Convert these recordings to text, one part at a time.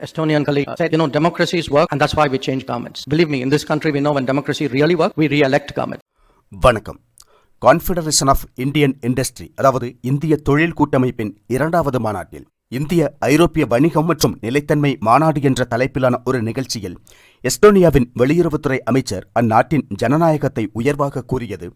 Estonian colleague said, you know, democracies work and that's why we change governments. Believe me, in this country, we know when democracy really works, we re-elect government. வணக்கம் confederation of Indian industry அதாவது இந்திய தொழில் கூட்டமைப்பின் இரண்டாவது மாநாட்டில் இந்திய ஐரோப்பிய வணிகம் மற்றும் நிலைத்தன்மை மாநாடு என்ற தலைப்பிலான ஒரு நிகழ்ச்சியில் எஸ்டோனியாவின் வெளியுறவுத்துறை அமைச்சர் அந்நாட்டின் ஜனநாயகத்தை உயர்வாக கூறியது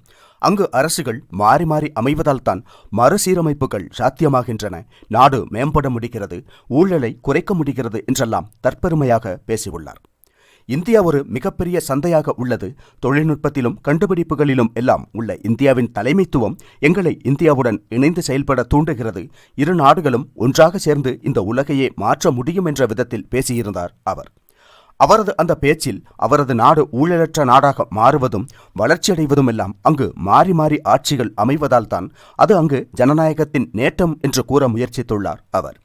அங்கு அரசுகள் மாறி மாறி அமைவதால் தான் மறுசீரமைப்புகள் சாத்தியமாகின்றன. நாடு மேம்பட முடிகிறது ஊழலை குறைக்க முடிகிறது என்றெல்லாம் தற்பெருமையாக பேசியுள்ளார். இந்தியா ஒரு மிகப்பெரிய சந்தையாக உள்ளது. தொழில்நுட்பத்திலும் கண்டுபிடிப்புகளிலும் எல்லாம் உள்ள இந்தியாவின் தலைமைத்துவம் எங்களை இந்தியாவுடன் இணைந்து செயல்பட தூண்டுகிறது. இரு நாடுகளும் ஒன்றாக சேர்ந்து இந்த உலகையே மாற்ற முடியும் என்ற விதத்தில் பேசியிருந்தார் அவர். அவரது அந்த பேச்சில் அவரது நாடு ஊழலற்ற நாடாக மாறுவதும் வளர்ச்சியடைவதும் எல்லாம் அங்கு மாறி மாறி ஆட்சிகள் அமைவதால் தான் அது அங்கு ஜனநாயகத்தின் நேட்டம் என்று கூற முயற்சித்துள்ளார் அவர்.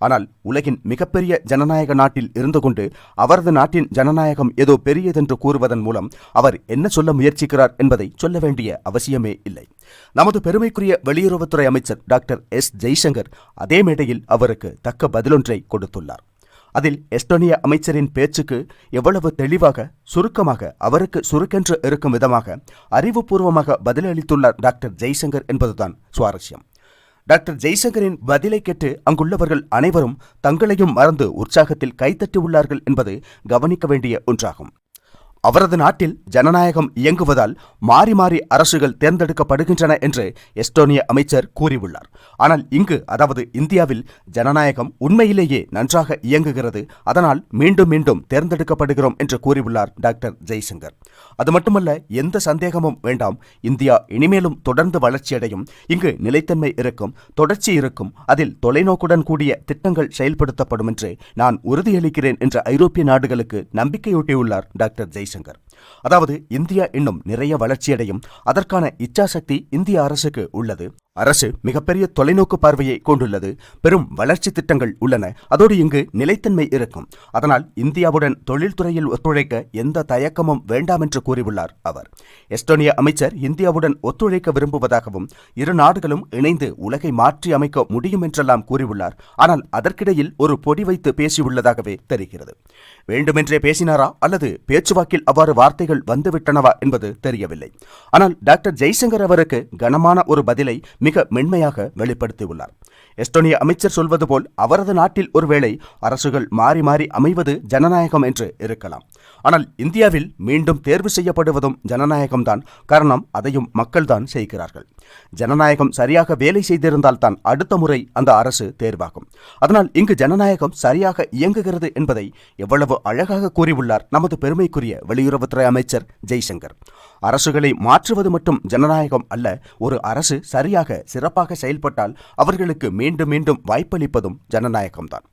ஆனால் உலகின் மிகப்பெரிய ஜனநாயக நாட்டில் இருந்து கொண்டு அவரது நாட்டின் ஜனநாயகம் ஏதோ பெரியதென்று கூறுவதன் மூலம் அவர் என்ன சொல்ல முயற்சிக்கிறார் என்பதை சொல்ல வேண்டிய அவசியமே இல்லை. நமது பெருமைக்குரிய வெளியுறவுத்துறை அமைச்சர் டாக்டர் எஸ். ஜெய்சங்கர் அதே மேடையில் அவருக்கு தக்க பதிலொன்றை கொடுத்துள்ளார். அதில் எஸ்டோனிய அமைச்சரின் பேச்சுக்கு எவ்வளவு தெளிவாக சுருக்கமாக அவருக்கு சுருக்கென்று இருக்கும் விதமாக அறிவுபூர்வமாக பதிலளித்துள்ளார் டாக்டர் ஜெய்சங்கர் என்பதுதான் சுவாரஸ்யம். டாக்டர் ஜெய்சங்கரின் பதிலை கேட்டு அங்குள்ளவர்கள் அனைவரும் தங்களையும் மறந்து உற்சாகத்தில் கைத்தட்டி உள்ளார்கள் என்பது கவனிக்க வேண்டிய ஒன்றாகும். அவரது நாட்டில் ஜனநாயகம் இயங்குவதால் மாறி மாறி அரசுகள் தேர்ந்தெடுக்கப்படுகின்றன என்று எஸ்டோனிய அமைச்சர் கூறியுள்ளார். ஆனால் இங்கு அதாவது இந்தியாவில் ஜனநாயகம் உண்மையிலேயே நன்றாக இயங்குகிறது. அதனால் மீண்டும் மீண்டும் தேர்ந்தெடுக்கப்படுகிறோம் என்று கூறியுள்ளார் டாக்டர் ஜெய்சங்கர். அது மட்டுமல்ல எந்த சந்தேகமும் வேண்டாம். இந்தியா இனிமேலும் தொடர்ந்து வளர்ச்சியடையும். இங்கு நிலைத்தன்மை இருக்கும் தொடர்ச்சி இருக்கும். அதில் தொலைநோக்குடன் கூடிய திட்டங்கள் செயல்படுத்தப்படும் என்று நான் உறுதியளிக்கிறேன் என்ற ஐரோப்பிய நாடுகளுக்கு நம்பிக்கையூட்டியுள்ளார் டாக்டர் ஜெய்சங்கர். அதாவது இந்தியா இன்னும் நிறைய வளர்ச்சியடையும். அதற்கான இச்சாசக்தி இந்திய அரசுக்கு உள்ளது. அரசு மிகப்பெரிய தொலைநோக்கு பார்வையை கொண்டுள்ளது. பெரும் வளர்ச்சி திட்டங்கள் உள்ளன. அதோடு இங்கு நிலைத்தன்மை இருக்கும். அதனால் இந்தியாவுடன் தொழில்துறையில் ஒத்துழைக்க எந்த தயக்கமும் வேண்டாம் என்று கூறியுள்ளார் அவர். எஸ்டோனிய அமைச்சர் இந்தியாவுடன் ஒத்துழைக்க விரும்புவதாகவும் இரு நாடுகளும் இணைந்து உலகை மாற்றி அமைக்க முடியும் என்றெல்லாம் கூறியுள்ளார். ஆனால் அதற்கிடையில் ஒரு பொடி வைத்து பேசியுள்ளதாகவே தெரிகிறது. வேண்டுமென்றே பேசினாரா? அல்லது பேச்சுவாக்கில் அவ்வாறு வார்த்தைகள் வந்துவிட்டனவா என்பது தெரியவில்லை. ஆனால் டாக்டர் ஜெய்சங்கர் அவருக்கு கனமான ஒரு பதிலை மிக மென்மையாக வெளிப்படுத்தியுள்ளார். எஸ்டோனிய அமைச்சர் சொல்வது போல் அவரது நாட்டில் ஒருவேளை அரசுகள் மாறி மாறி அமைவது ஜனநாயகம் என்று இருக்கலாம். ஆனால் இந்தியாவில் மீண்டும் தேர்வு செய்யப்படுவதும் ஜனநாயகம்தான். காரணம் அதையும் மக்கள்தான் செய்கிறார்கள். ஜனநாயகம் சரியாக வேலை செய்திருந்தால் தான் அடுத்த முறை அந்த அரசு தேர்வாகும். அதனால் இங்கு ஜனநாயகம் சரியாக இயங்குகிறது என்பதை எவ்வளவு அழகாக கூறியுள்ளார் நமது பெருமைக்குரிய வெளியுறவுத்துறை அமைச்சர் ஜெய்சங்கர். அரசுகளை மாற்றுவது மட்டும் ஜனநாயகம் அல்ல ஒரு அரசு சரியாக சிறப்பாக செயல்பட்டால் அவர்களுக்கு மீண்டும் மீண்டும் மீண்டும் வாய்ப்பளிப்பதும் ஜனநாயகம்தான்.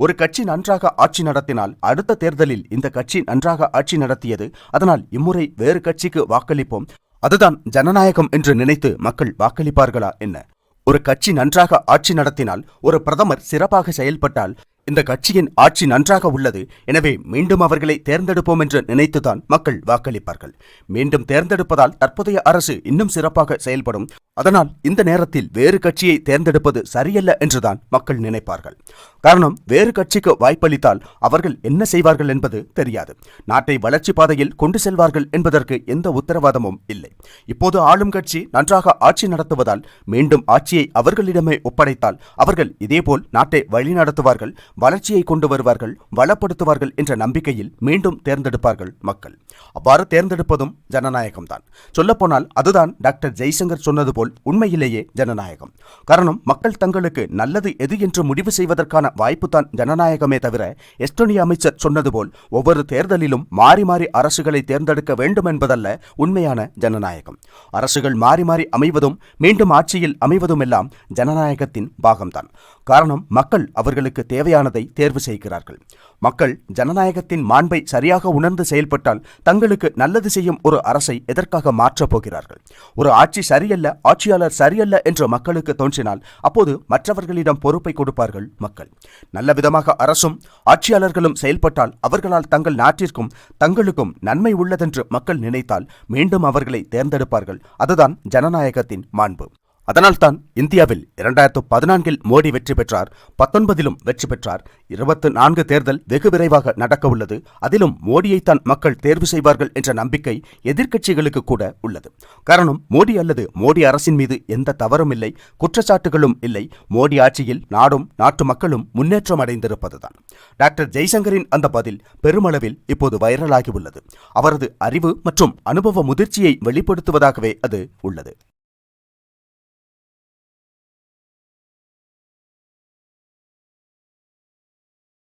ஒரு கட்சி நன்றாக ஆட்சி நடத்தினால் அடுத்த தேர்தலில் இந்த கட்சி நன்றாக ஆட்சி நடத்தியது அதனால் இம்முறை வேறு கட்சிக்கு வாக்களிப்போம். அதுதான் ஜனநாயகம் என்று நினைத்து மக்கள் வாக்களிப்பார்களா என்ன? ஒரு கட்சி நன்றாக ஆட்சி நடத்தினால் ஒரு பிரதமர் சிறப்பாக செயல்பட்டால் இந்த கட்சியின் ஆட்சி நன்றாக உள்ளது. எனவே மீண்டும் அவர்களை தேர்ந்தெடுப்போம் என்று நினைத்துதான் மக்கள் வாக்களிப்பார்கள். மீண்டும் தேர்ந்தெடுப்பதால் தற்போதைய அரசு இன்னும் சிறப்பாக செயல்படும். அதனால் இந்த நேரத்தில் வேறு கட்சியை தேர்ந்தெடுப்பது சரியல்ல என்றுதான் மக்கள் நினைப்பார்கள். காரணம் வேறு கட்சிக்கு வாய்ப்பளித்தால் அவர்கள் என்ன செய்வார்கள் என்பது தெரியாது. நாட்டை வளர்ச்சி பாதையில் கொண்டு செல்வார்கள் என்பதற்கு எந்த உத்தரவாதமும் இல்லை. இப்போது ஆளும் கட்சி நன்றாக ஆட்சி நடத்துவதால் மீண்டும் ஆட்சியை அவர்களிடமே ஒப்படைத்தால் அவர்கள் இதேபோல் நாட்டை வழிநடத்துவார்கள் வளர்ச்சியை கொண்டு வருவார்கள் வளப்படுத்துவார்கள் என்ற நம்பிக்கையில் மீண்டும் தேர்ந்தெடுப்பார்கள் மக்கள். அவ்வாறு தேர்ந்தெடுப்பதும் ஜனநாயகம்தான். சொல்லப்போனால் அதுதான் டாக்டர் ஜெய்சங்கர் சொன்னது போல் உண்மையிலேயே ஜனநாயகம். காரணம் மக்கள் தங்களுக்கு நல்லது எது என்று முடிவு செய்வதற்கான வாய்ப்புதான் ஜனநாயகமே தவிர எஸ்டோனிய அமைச்சர் சொன்னது போல் ஒவ்வொரு தேர்தலிலும் மாறி மாறி அரசுகளை தேர்ந்தெடுக்க வேண்டும் என்பதல்ல உண்மையான ஜனநாயகம். அரசுகள் மாறி மாறி அமைவதும் மீண்டும் ஆட்சியில் அமைவதும் எல்லாம் ஜனநாயகத்தின் பாகம்தான். காரணம் மக்கள் அவர்களுக்கு தேவையானதை தேர்வு செய்கிறார்கள். மக்கள் ஜனநாயகத்தின் மாண்பை சரியாக உணர்ந்து செயல்பட்டால் தங்களுக்கு நல்லது செய்யும் ஒரு அரசை எதற்காக மாற்றப் போகிறார்கள்? ஒரு ஆட்சி சரியல்ல ஆட்சியாளர் சரியல்ல என்று மக்களுக்கு தோன்றினால் அப்போது மற்றவர்களிடம் பொறுப்பை கொடுப்பார்கள் மக்கள். நல்ல விதமாக அரசும் ஆட்சியாளர்களும் செயல்பட்டால் அவர்களால் தங்கள் நாட்டிற்கும் தங்களுக்கும் நன்மை உள்ளதென்று மக்கள் நினைத்தால் மீண்டும் அவர்களை தேர்ந்தெடுப்பார்கள். அதுதான் ஜனநாயகத்தின் மாண்பு. அதனால்தான் இந்தியாவில் இரண்டாயிரத்து பதினான்கில் மோடி வெற்றி பெற்றார் பத்தொன்பதிலும் வெற்றி பெற்றார். இருபத்து நான்கு தேர்தல் வெகு விரைவாக நடக்க உள்ளது. அதிலும் மோடியைத்தான் மக்கள் தேர்வு செய்வார்கள் என்ற நம்பிக்கை எதிர்க்கட்சிகளுக்கு கூட உள்ளது. காரணம் மோடி அல்லது மோடி அரசின் மீது எந்த தவறும் இல்லை குற்றச்சாட்டுகளும் இல்லை. மோடி ஆட்சியில் நாடும் நாட்டு மக்களும் முன்னேற்றம் அடைந்திருப்பதுதான். டாக்டர் ஜெய்சங்கரின் அந்த பதில் பெருமளவில் இப்போது வைரலாகி உள்ளது. அவரது அறிவு மற்றும் அனுபவ முதிர்ச்சியை வெளிப்படுத்துவதாகவே அது உள்ளது.